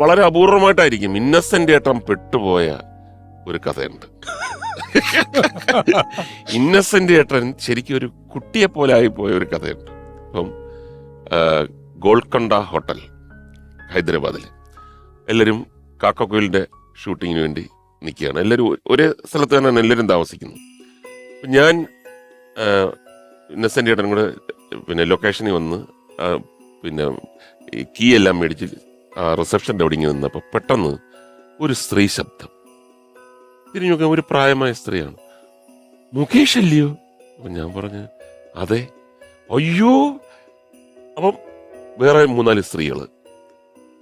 വളരെ അപൂർവമായിട്ടായിരിക്കും. ഇന്നസെന്റ് ഏട്ടൻ പെട്ടുപോയ ഒരു കഥയുണ്ട്. ഇന്നസെന്റ് ഏട്ടൻ ശരിക്കും ഒരു കുട്ടിയെ പോലെ പോയ ഒരു കഥയുണ്ട്. അപ്പം ഗോൾക്കണ്ട ഹോട്ടൽ ഹൈദരാബാദിൽ. എല്ലാവരും കാക്കക്കോയിലിന്റെ ഷൂട്ടിങ്ങിന് വേണ്ടി നിൽക്കുകയാണ്. എല്ലാവരും ഒരേ സ്ഥലത്ത് തന്നെയാണ് എല്ലാവരും താമസിക്കുന്നത്. ഞാൻ ഇന്നസെന്റ് ഏട്ടനും കൂടെ പിന്നെ ലൊക്കേഷനിൽ വന്ന് പിന്നെ കീ എല്ലാം മേടിച്ച് റിസപ്ഷന്റെ അവിടെ ഇങ്ങനെ നിന്നപ്പോൾ പെട്ടെന്ന് ഒരു സ്ത്രീ ശബ്ദം. തിരിഞ്ഞു നോക്കാൻ ഒരു പ്രായമായ സ്ത്രീയാണ്. മുകേഷ് അല്ലയോ? അപ്പം ഞാൻ പറഞ്ഞു അതെ. അയ്യോ! അപ്പം വേറെ മൂന്നാൽ സ്ത്രീകൾ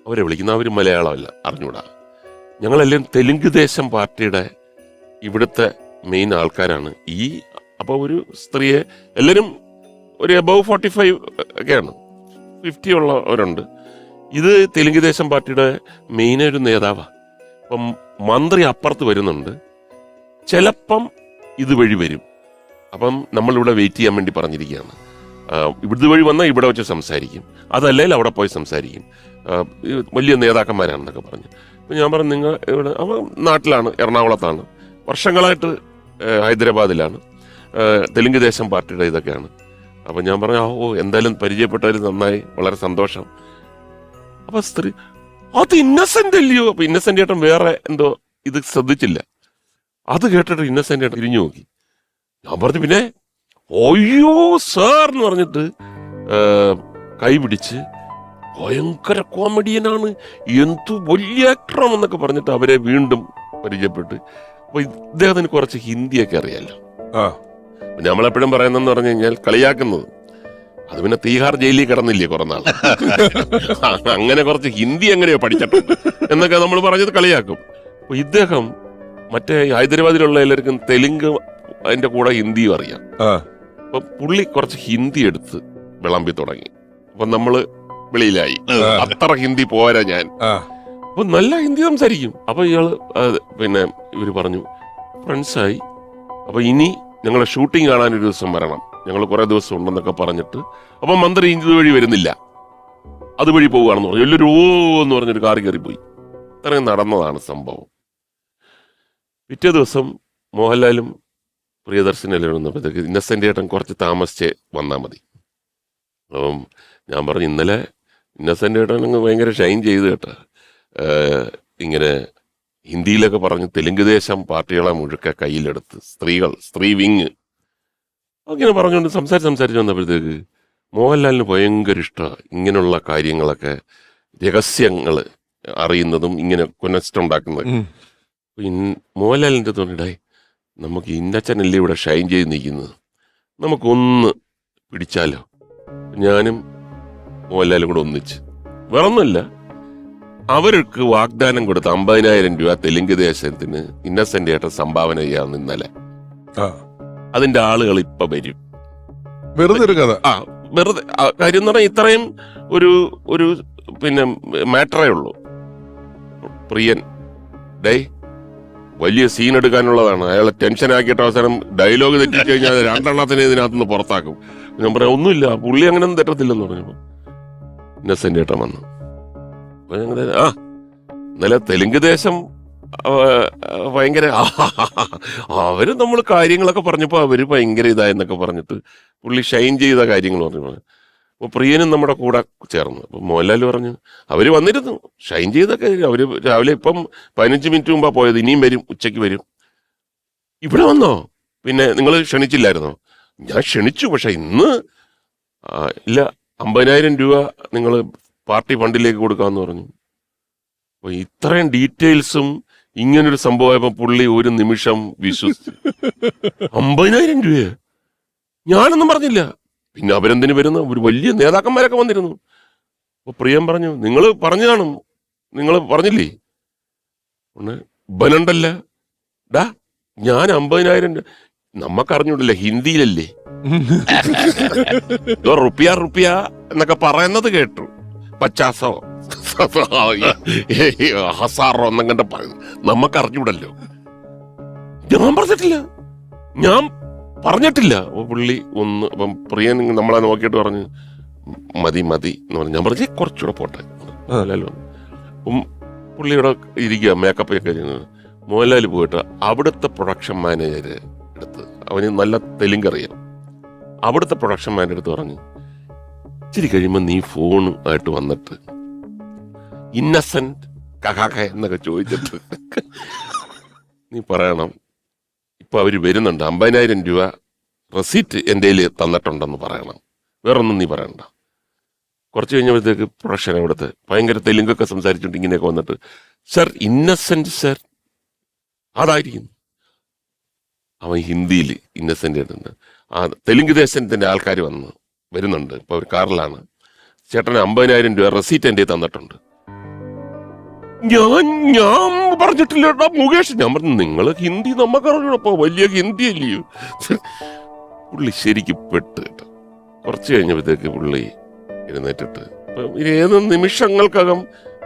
അവരെ വിളിക്കുന്ന അവർ മലയാളമല്ല അറിഞ്ഞൂടാ. ഞങ്ങളെല്ലാം തെലുങ്ക് ദേശം പാർട്ടിയുടെ ഇവിടുത്തെ മെയിൻ ആൾക്കാരാണ്. ഈ അപ്പോൾ ഒരു സ്ത്രീയെ എല്ലാവരും ഒരു എബവ് ഫോർട്ടി ഫൈവ് ഒക്കെയാണ്. ഫിഫ്റ്റി ഉള്ളവരുണ്ട്. ഇത് തെലുങ്ക് ദേശം പാർട്ടിയുടെ മെയിൻ ഒരു നേതാവാണ് അപ്പം മന്ത്രി അപ്പുറത്ത് വരുന്നുണ്ട്. ചിലപ്പം ഇതുവഴി വരും. അപ്പം നമ്മളിവിടെ വെയിറ്റ് ചെയ്യാൻ വേണ്ടി പറഞ്ഞിരിക്കുകയാണ്. ഇവിടുത്തെ വഴി വന്നാൽ ഇവിടെ വെച്ച് സംസാരിക്കും. അതല്ലെങ്കിൽ അവിടെ പോയി സംസാരിക്കും. വലിയ നേതാക്കന്മാരാണെന്നൊക്കെ പറഞ്ഞു. അപ്പം ഞാൻ പറഞ്ഞു നിങ്ങൾ ഇവിടെ അവൻ നാട്ടിലാണ് എറണാകുളത്താണ്. വർഷങ്ങളായിട്ട് ഹൈദരാബാദിലാണ്. തെലുങ്ക് ദേശം പാർട്ടിയുടെ ഇതൊക്കെയാണ്. അപ്പം ഞാൻ പറഞ്ഞു "ആ, ഓ എന്തായാലും പരിചയപ്പെട്ടതിൽ നന്നായി വളരെ സന്തോഷം. അപ്പൊ സ്ത്രീ അത് ഇന്നസെന്റ് അല്ലയോ? അപ്പൊ ഇന്നസെന്റ് ഏട്ടൻ വേറെ എന്തോ ഇത് ശ്രദ്ധിച്ചില്ല. അത് കേട്ടിട്ട് ഇന്നസെന്റ് ഏട്ടൻ തിരിഞ്ഞു നോക്കി. ഞാൻ പറഞ്ഞു പിന്നെ ഒയ്യോ സാർ എന്ന് പറഞ്ഞിട്ട് കൈപിടിച്ച് കൈ പിടിച്ച് ഭയങ്കര കോമഡിയനാണ് എന്തു വലിയ ആക്ടറാണെന്നൊക്കെ പറഞ്ഞിട്ട് അവരെ വീണ്ടും പരിചയപ്പെട്ട്. അപ്പൊ ഇദ്ദേഹത്തിന് കുറച്ച് ഹിന്ദിയൊക്കെ അറിയാലോ. ആ. നമ്മളെപ്പോഴും പറയുന്നതെന്ന് പറഞ്ഞു കഴിഞ്ഞാൽ കളിയാക്കുന്നത്. അത് പിന്നെ തീഹാർ ജയിലിൽ കിടന്നില്ലേ കുറെ നാൾ? അങ്ങനെ കുറച്ച് ഹിന്ദി എങ്ങനെയോ പഠിച്ചിട്ടുണ്ട്. എന്നൊക്കെ നമ്മൾ പറഞ്ഞത് കളിയാക്കും. അപ്പൊ ഇദ്ദേഹം മറ്റേ ഹൈദരാബാദിലുള്ള എല്ലാവർക്കും തെലുങ്ക് അതിന്റെ കൂടെ ഹിന്ദിയും അറിയാം. അപ്പൊ പുള്ളി കുറച്ച് ഹിന്ദി എടുത്ത് വിളമ്പി തുടങ്ങി. അപ്പൊ നമ്മൾ വെളിയിലായി. അത്ര ഹിന്ദി പോരാ ഞാൻ. അപ്പൊ നല്ല ഹിന്ദി സംസാരിക്കും. അപ്പൊ ഇയാൾ പിന്നെ ഇവർ പറഞ്ഞു ഫ്രണ്ട്സായി. അപ്പൊ ഇനി ഞങ്ങളെ ഷൂട്ടിംഗ് കാണാൻ ഒരു ദിവസം വരണം. ഞങ്ങൾ കുറേ ദിവസം ഉണ്ടെന്നൊക്കെ പറഞ്ഞിട്ട്. അപ്പൊ മന്ത്രി ഇതുവഴി വരുന്നില്ല. അതുവഴി പോവുകയാണെന്ന് പറഞ്ഞു. വലിയൊരു ഓ എന്ന് പറഞ്ഞൊരു കാറി കയറി പോയി ഇത്രയും നടന്നതാണ് സംഭവം. പിറ്റേ ദിവസം മോഹൻലാലും പ്രിയദർശനെല്ലാം വന്നപ്പോഴത്തേക്ക് ഇന്നസെന്റ് ഏട്ടൻ കുറച്ച് താമസിച്ച് വന്നാൽ മതി. അപ്പം ഞാൻ പറഞ്ഞു ഇന്നലെ ഇന്നസെന്റ് ഏട്ടൻ അങ്ങ് ഭയങ്കര ഷൈൻ ചെയ്ത് കേട്ടോ. ഇങ്ങനെ ഹിന്ദിയിലൊക്കെ പറഞ്ഞ് തെലുങ്ക് ദേശം പാർട്ടികളെ മുഴുക്ക കയ്യിലെടുത്ത് സ്ത്രീകൾ സ്ത്രീ വിങ് അങ്ങനെ പറഞ്ഞുകൊണ്ട് സംസാരിച്ച് സംസാരിച്ച് വന്നപ്പോഴത്തേക്ക് മോഹൻലാലിന് ഭയങ്കര ഇഷ്ടമാണ് ഇങ്ങനെയുള്ള കാര്യങ്ങളൊക്കെ രഹസ്യങ്ങൾ അറിയുന്നതും ഇങ്ങനെ കൊനസ്റ്റ് ഉണ്ടാക്കുന്നതും. മോഹൻലാലിന്റെ തോന്നിടായി നമുക്ക് ഇന്നച്ചനല്ലേ ഇവിടെ ഷൈൻ ചെയ്ത് നിൽക്കുന്നത്? നമുക്കൊന്ന് പിടിച്ചാലോ? ഞാനും മോഹൻലാലും കൂടെ ഒന്നിച്ച്. വേറൊന്നുമില്ല. അവർക്ക് വാഗ്ദാനം കൊടുത്ത അമ്പതിനായിരം രൂപ തെലുങ്ക് ദേശത്തിന് ഇന്നസെന്റ് ഏട്ടൻ സംഭാവന ചെയ്യാമെന്ന് ഇന്നലെ. ആ. അതിന്റെ ആളുകൾ ഇപ്പൊ വരും. വെറുതെ ഒരു കഥ. ആ വെറുതെ കാര്യം എന്ന് പറഞ്ഞാൽ ഇത്രയും ഒരു ഒരു പിന്നെ മാറ്ററേ ഉള്ളൂ. പ്രിയൻ ഡേ വലിയ സീൻ എടുക്കാനുള്ളതാണ്. അയാളെ ടെൻഷൻ ആക്കിയിട്ട് അവസാനം ഡയലോഗ് തെറ്റിച്ച് കഴിഞ്ഞാൽ രണ്ടെണ്ണത്തിന് ഇതിനകത്തുനിന്ന് പുറത്താക്കും. ഞാൻ പറയാം ഒന്നുമില്ല പുള്ളി അങ്ങനെ ഒന്നും തെറ്റത്തില്ലെന്ന് പറഞ്ഞപ്പോ. ഇന്നസെന്റ് ഏട്ടൻ വന്നു. ആ ഇന്നലെ തെലുങ്ക് ദേശം ഭയങ്കര അവർ നമ്മൾ കാര്യങ്ങളൊക്കെ പറഞ്ഞപ്പോ അവർ ഭയങ്കര ഇതായെന്നൊക്കെ പറഞ്ഞിട്ട് പുള്ളി ഷൈൻ ചെയ്ത കാര്യങ്ങൾ പറഞ്ഞു. അപ്പോൾ പ്രിയനും നമ്മുടെ കൂടെ ചേർന്നു. അപ്പോൾ മോഹൻലാൽ പറഞ്ഞു അവർ വന്നിരുന്നു. ഷൈൻ ചെയ്തൊക്കെ അവർ രാവിലെ ഇപ്പം പതിനഞ്ച് മിനിറ്റ് മുമ്പാ പോയത്. ഇനിയും വരും ഉച്ചയ്ക്ക് വരും. ഇവിടെ വന്നോ? പിന്നെ നിങ്ങൾ ക്ഷണിച്ചില്ലായിരുന്നോ? ഞാൻ ക്ഷണിച്ചു പക്ഷെ ഇന്ന് ഇല്ല അമ്പതിനായിരം രൂപ നിങ്ങൾ പാർട്ടി ഫണ്ടിലേക്ക് കൊടുക്കാന്ന് പറഞ്ഞു. അപ്പൊ ഇത്രയും ഡീറ്റെയിൽസും ഇങ്ങനൊരു സംഭവമായപ്പോ പുള്ളി ഒരു നിമിഷം വിശ്വസിച്ചു. അമ്പതിനായിരം രൂപയെ? ഞാനൊന്നും പറഞ്ഞില്ല. പിന്നെ അവരെന്തിനു വരുന്ന? ഒരു വലിയ നേതാക്കന്മാരൊക്കെ വന്നിരുന്നു. അപ്പൊ പ്രിയം പറഞ്ഞു നിങ്ങൾ പറഞ്ഞു കാണും. നിങ്ങൾ പറഞ്ഞില്ലേ? ഒന്ന് ബനുണ്ടല്ല. ഡാ ഞാൻ അമ്പതിനായിരം നമ്മക്കറിഞ്ഞൂടല്ലേ ഹിന്ദിയിലല്ലേ? റുപ്യ റുപ്പിയ എന്നൊക്കെ പറയുന്നത് കേട്ടു. പച്ചാസോ. ഹസാറോ എന്നങ്ങണ്ട പറയുന്നു. നമുക്കറിഞ്ഞൂടല്ലോ. ഞാൻ പറഞ്ഞിട്ടില്ല. ഞാൻ പറഞ്ഞിട്ടില്ല. പുള്ളി ഒന്ന് അപ്പം പ്രിയൻ നമ്മളെ നോക്കിയിട്ട് പറഞ്ഞു മതി മതി എന്ന് പറഞ്ഞു. ഞാൻ പറഞ്ഞു കുറച്ചുകൂടെ പോട്ടെ. അതല്ലല്ലോ പുള്ളിയുടെ ഇരിക്കുക മേക്കപ്പ് ഒക്കെ ചെയ്യുന്നത് മോഹൻലാൽ പോയിട്ട് അവിടുത്തെ പ്രൊഡക്ഷൻ മാനേജർ എടുത്ത് അവന് നല്ല തെലുങ്കറിയാം അവിടുത്തെ പ്രൊഡക്ഷൻ മാനേജർ എടുത്ത് പറഞ്ഞു ഇച്ചിരി കഴിയുമ്പോൾ നീ ഫോൺ ആയിട്ട് വന്നിട്ട് ഇന്നസെന്റ് കഹാക എന്നൊക്കെ ചോദിച്ചിട്ട് നീ പറയണം. ഇപ്പൊ അവർ വരുന്നുണ്ട്. അമ്പതിനായിരം രൂപ റെസീറ്റ് എന്റെ തന്നിട്ടുണ്ടെന്ന് പറയണം. വേറൊന്നും നീ പറയണ്ട. കുറച്ച് കഴിഞ്ഞപ്പോഴത്തേക്ക് പ്രൊഡക്ഷൻ ഇവിടുത്ത് ഭയങ്കര തെലുങ്കൊക്കെ സംസാരിച്ചുകൊണ്ട് ഇങ്ങനെയൊക്കെ വന്നിട്ട് സർ ഇന്നസെന്റ് സർ. അതായിരിക്കും അവൻ ഹിന്ദിയിൽ ഇന്നസെന്റ് ആയിട്ടുണ്ട്. ആ തെലുങ്ക് ദേശത്തിന്റെ ആൾക്കാർ വന്ന് വരുന്നുണ്ട്. ഇപ്പൊ അവർ കാറിലാണ്. ചേട്ടന് അമ്പതിനായിരം രൂപ റെസീറ്റ് എന്റെ തന്നിട്ടുണ്ട്. ഞാൻ ഞാൻ പറഞ്ഞിട്ടില്ലടാ മുകേഷ്. ഞാൻ പറഞ്ഞു നിങ്ങൾ ഹിന്ദി നമുക്ക് അറിഞ്ഞപ്പോ വലിയ ഹിന്ദി അല്ലയോ പുള്ളി ശരിക്കും പെട്ട് കേട്ടോ. കുറച്ച് കഴിഞ്ഞപ്പോഴത്തേക്ക് പുള്ളി എഴുന്നേറ്റിട്ട് ഏത് നിമിഷങ്ങൾക്കകം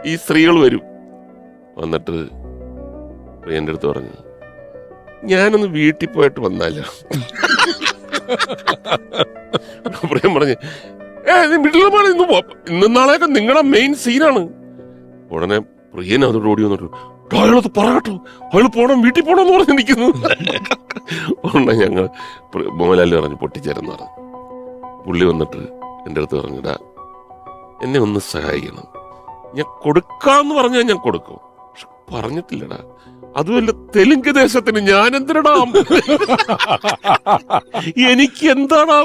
ഈ സ്ത്രീകൾ വരും. വന്നിട്ട് എന്റെ അടുത്ത് പറഞ്ഞു ഞാനൊന്ന് വീട്ടിൽ പോയിട്ട് വന്നാലോ. പ്രിയം പറഞ്ഞു ഏ വീട്ടിൽ ഇന്ന് ഇന്ന് നാളെയൊക്കെ നിങ്ങളുടെ മെയിൻ സീനാണ് ഉടനെ പ്രിയൻ അതോട് ഓടി വന്നിട്ട് "ടാ, അയാളത് പറയട്ടോ. അയാൾ പോണം വീട്ടിൽ പോണം എന്ന് പറഞ്ഞ് നിൽക്കുന്നു ഉടനെ ഞങ്ങൾ മോഹൻലാൽ പറഞ്ഞു പൊട്ടിച്ചേരെന്ന് പറഞ്ഞു. പുള്ളി വന്നിട്ട് എന്റെ അടുത്ത് പറഞ്ഞിടാ എന്നെ ഒന്ന് സഹായിക്കണം. ഞാൻ കൊടുക്കാന്ന് പറഞ്ഞാൽ ഞാൻ കൊടുക്കും. പക്ഷെ പറഞ്ഞിട്ടില്ലടാ. അതുമല്ല തെലുങ്ക് ദേശത്തിന് ഞാൻ എന്തിനടാ എനിക്ക് എന്താണ്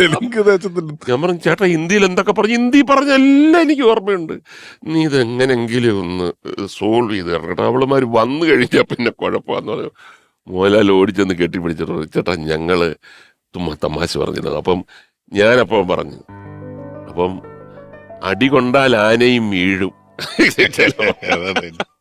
തെലുങ്ക് ദേശത്തിന്. ഞാൻ പറഞ്ഞു ചേട്ടാ ഹിന്ദിയിൽ എന്തൊക്കെ പറഞ്ഞു? ഹിന്ദി പറഞ്ഞ എല്ലാം എനിക്ക് ഓർമ്മയുണ്ട്. നീ ഇതെങ്ങനെങ്കിലും ഒന്ന് സോൾവ് ചെയ്ത് തരണം കേട്ടോ. അവളുമാര് വന്നു കഴിഞ്ഞാൽ പിന്നെ കുഴപ്പമാന്ന് പറഞ്ഞു മോഹൻലാൽ ഓടിച്ചെന്ന് കെട്ടിപ്പിടിച്ചിട്ട് ചേട്ടാ ഞങ്ങൾ തുമ്മ തമാശ പറഞ്ഞത് അപ്പം ഞാനപ്പം പറഞ്ഞു അപ്പം അടി കൊണ്ടാൽ ആനയും വീഴും.